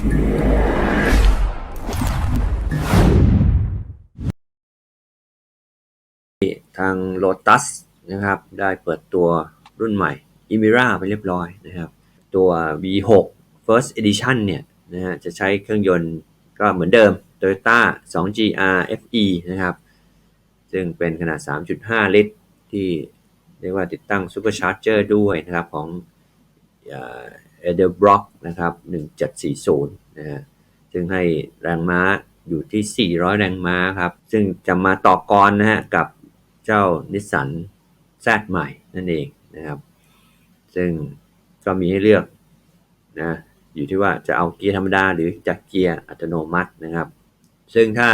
ทาง Lotus นะครับ ได้เปิดตัวรุ่นใหม่ i m i r a ไปเรียบร้อยนะครับ ตัว V6 First Edition เนี่ยนะฮะจะใช้เครื่องยนต์ก็เหมือนเดิม Toyota 2GR FE นะครับ ซึ่งเป็นขนาด 3.5 ลิตร ที่เรียกว่าติดตั้ง Supercharger ด้วยนะครับ ของ เอเดอร์บล็อกนะครับ 1740 นะฮะ ซึ่งให้แรงม้าอยู่ที่ 400 แรงม้าครับ ซึ่งจะมาต่อกรนะฮะกับเจ้านิสสัน Z ใหม่นั่นเองนะครับ ซึ่งก็มีให้เลือกนะอยู่ที่ว่าจะเอาเกียร์ธรรมดาหรือจะเกียร์อัตโนมัตินะครับ ซึ่งถ้า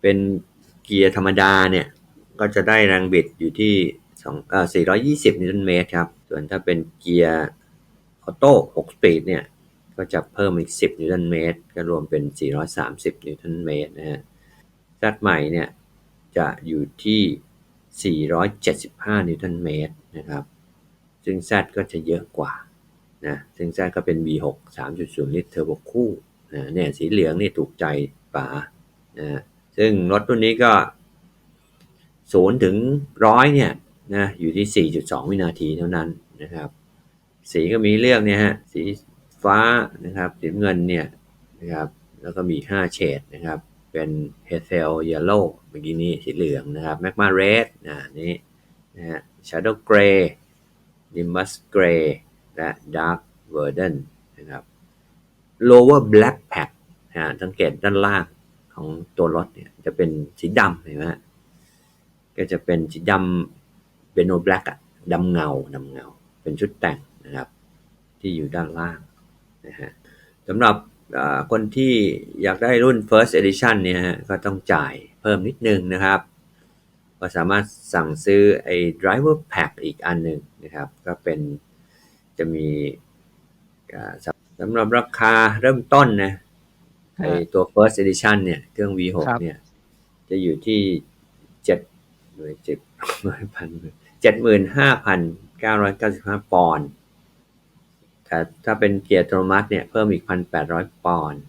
เป็นเกียร์ธรรมดาเนี่ย ก็จะได้แรงบิดอยู่ที่2เอ่อ420 นิวตันเมตรครับ ส่วนถ้าเป็นเกียร์ อโต้6สปีดเนี่ยก็จะเพิ่มอีก 10 นิวตันเมตร ก็รวมเป็น 430 นิวตันเมตรนะฮะซัดใหม่เนี่ยจะอยู่ที่ 475 นิวตันเมตรนะครับ ซึ่ง Z ก็จะเยอะกว่านะ ซึ่ง Z ก็เป็น V6 3.0 ลิตรเทอร์โบคู่นะเนี่ยสีเหลืองนี่ถูกใจป๋านะซึ่งรถรุ่นนี้ก็ 0 ถึง 100 เนี่ยนะอยู่ที่ 4.2 วินาทีเท่านั้นนะครับ สีก็มีเลือกเนี่ยฮะสีฟ้านะครับสีเงินเนี่ยนะครับแล้วก็มี 5 เฉดนะครับ เป็น Hazel Yellow เมื่อกี้นี้สีเหลืองนะครับ Magma Red นะนี่นะฮะ Shadow Grey Nimbus Grey และ Dark Verdant นะครับ Lower Black Pack นะสังเกตด้านล่างของตัวรถเนี่ยจะเป็นสีดำเห็นไหมฮะก็จะเป็นสีดำเบโนแบล็กอะดำเงาดำเงา เป็นชุดแต่ง นะครับ ที่อยู่ด้านล่างนะฮะสำหรับอ่าคนที่อยากได้รุ่น first edition เนี่ยฮะก็ต้องจ่ายเพิ่มนิดนึงนะครับ ก็สามารถสั่งซื้อไอ้ driver pack อีกอันหนึ่งนะครับ ก็เป็นจะมีอ่าสำสำหรับราคาเริ่มต้นนะไอ้ตัว first edition เนี่ยเครื่อง V6 ครับเนี่ย จะอยู่ที่เจ็ดหน่วยเจ็ดหน่วยพันเจ็ดหมื่นห้าพันเก้าร้อยเก้าสิบห้าปอนด์แต่ ถ้าเป็นเกียร์อัตโนมัติเนี่ยเพิ่มอีกพันแปดร้อยปอนด์